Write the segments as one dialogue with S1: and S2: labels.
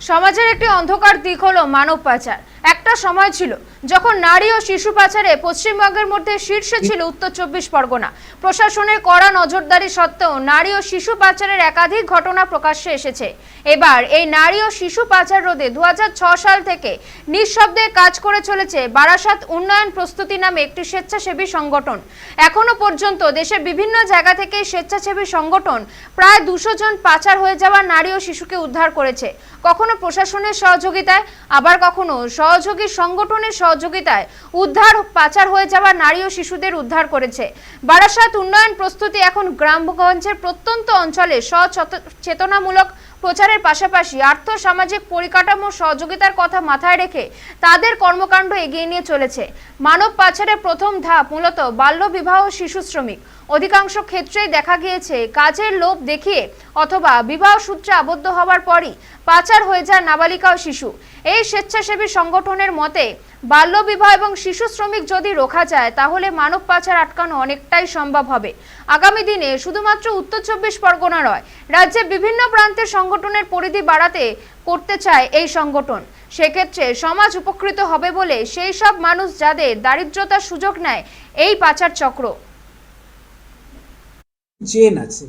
S1: সমাজের একটি অন্ধকার দিক হলো মানব পাচার। একটা সময় ছিল যখন নারী ও শিশু পাচারে পশ্চিমবঙ্গের মধ্যে শীর্ষে ছিল উত্তর চব্বিশ পরগনা। প্রশাসনের কড়া নজরদারি সত্ত্বেও নারী ও শিশু পাচারের একাধিক ঘটনা প্রকাশ্যে এসেছে। এবার এই নারী ও শিশু পাচার রোধে দু সাল থেকে নিঃশব্দে কাজ করে চলেছে বারাসাত উন্নয়ন প্রস্তুতি নামে একটি স্বেচ্ছাসেবী সংগঠন। এখনও পর্যন্ত দেশের বিভিন্ন জায়গা থেকে স্বেচ্ছাসেবী সংগঠন প্রায় দুশো জন পাচার হয়ে যাওয়া নারী ও শিশুকে উদ্ধার করেছে। কখনো প্রশাসনের সহযোগিতায়, আবার কখনো সহযোগী সংগঠনের সহযোগিতায় উদ্ধার, পাচার হয়ে যাওয়া নারী ও শিশুদের উদ্ধার করেছে। বারাসাত উন্নয়ন প্রস্তুতি এখন গ্রামগঞ্জের প্রত্যন্ত অঞ্চলে সচেতনামূলক প্রচারের পাশাপাশি আর্থ সামাজিক পরিকাঠামো সহযোগিতার কথা মাথায় রেখে তাদের কর্মকাণ্ড এগিয়ে নিয়ে চলেছে। মানব পাচারের প্রথম ধাপ মূলত বাল্য বিবাহ শিশু শ্রমিক। অধিকাংশ ক্ষেত্রেই দেখা গিয়েছে, কাজের লোভ দেখিয়ে অথবা বিবাহ সূত্রে আবদ্ধ হওয়ার পরই পাচার হয়ে যায় নাবালিকা ও শিশু। এই স্বেচ্ছাসেবী সংগঠনের মতে বাল্যবিবাহ এবং শিশু শ্রমিক যদি রোখা যায় তাহলে মানব পাচার আটকানো অনেকটাই সম্ভব হবে। আগামী দিনে শুধুমাত্র উত্তর চব্বিশ পরগনা নয় রাজ্যে বিভিন্ন প্রান্তের সংগঠনের পরিধি বাড়াতে করতে চায় এই সংগঠন। সেক্ষেত্রে সমাজ উপকৃত হবে বলে সেই সব মানুষ যাদের দারিদ্রতার সুযোগ নেয় এই পাচার চক্র।
S2: চেন আছে।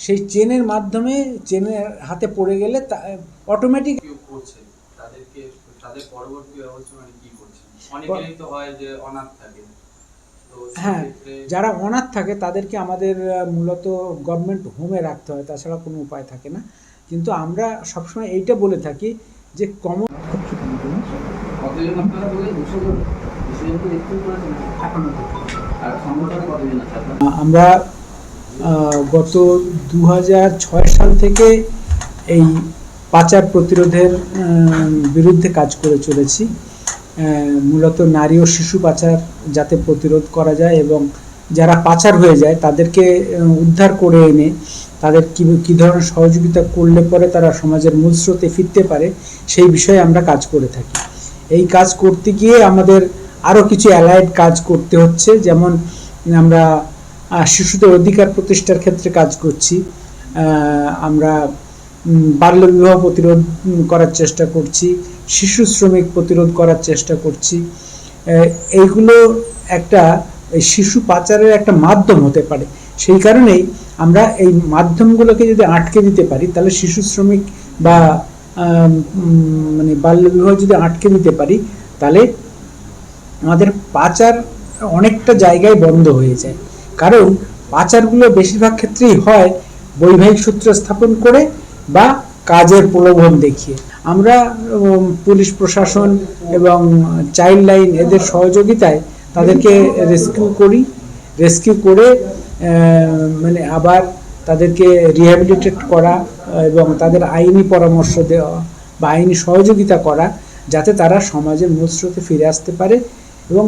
S2: সেই চেনের মাধ্যমে চেনের হাতে পড়ে গেলে অটোমেটিক
S3: তাদেরকে তাদের পরবর্তী ব্যবস্থা মানে কি করছে? অনেকেরই তো হয় যে অনাথ থাকে।
S2: হ্যাঁ যারা অনাথ থাকে তাদেরকে আমাদের মূলত গভর্নমেন্ট হোমে রাখতে হয় তাছাড়া কোনো উপায় থাকে না। কিন্তু আমরা সবসময় এইটা বলে থাকি যে কমন আমরা গত দুহাজার ছয় সাল থেকে এই পাচার প্রতিরোধের বিরুদ্ধে কাজ করে চলেছি। মূলত নারী ও শিশু পাচার যাতে প্রতিরোধ করা যায় এবং যারা পাচার হয়ে যায় তাদেরকে উদ্ধার করে এনে তাদের কী কী ধরনের সহযোগিতা করলে পরে তারা সমাজের মূল স্রোতে ফিরতে পারে, সেই বিষয়ে আমরা কাজ করে থাকি। এই কাজ করতে গিয়ে আমাদের আরও কিছু অ্যালাইড কাজ করতে হচ্ছে, যেমন আমরা শিশুদের অধিকার প্রতিষ্ঠার ক্ষেত্রে কাজ করছি। আমরা বাল্যবিবাহ প্রতিরোধ করার চেষ্টা করছি, শিশু শ্রমিক প্রতিরোধ করার চেষ্টা করছি। এইগুলো একটা শিশু পাচারের একটা মাধ্যম হতে পারে। সেই কারণেই আমরা এই মাধ্যমগুলোকে যদি আটকে দিতে পারি, তাহলে শিশু শ্রমিক বা মানে বাল্যবিবাহ যদি আটকে দিতে পারি, তাহলে আমাদের পাচার অনেকটা জায়গায় বন্ধ হয়ে যায়। কারণ পাচারগুলো বেশিরভাগ ক্ষেত্রেই হয় বৈবাহিক সূত্র স্থাপন করে বা কাজের প্রলোভন দেখিয়ে। আমরা পুলিশ প্রশাসন এবং চাইল্ড লাইন এদের সহযোগিতায় তাদেরকে রেস্কিউ করি। রেস্কিউ করে মানে আবার তাদেরকে রিহ্যাবিলিটেট করা এবং তাদের আইনি পরামর্শ দেওয়া বা আইনি সহযোগিতা করা যাতে তারা সমাজের মূল স্রোতে ফিরে আসতে পারে এবং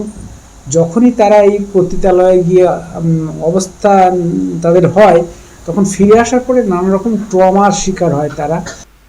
S2: যখনই তারা এই পতিতালয়ে গিয়ে উম, অবস্থা তাদের হয় তখন ফিরে আসার পরে নানা রকম ট্রমার শিকার হয় তারা।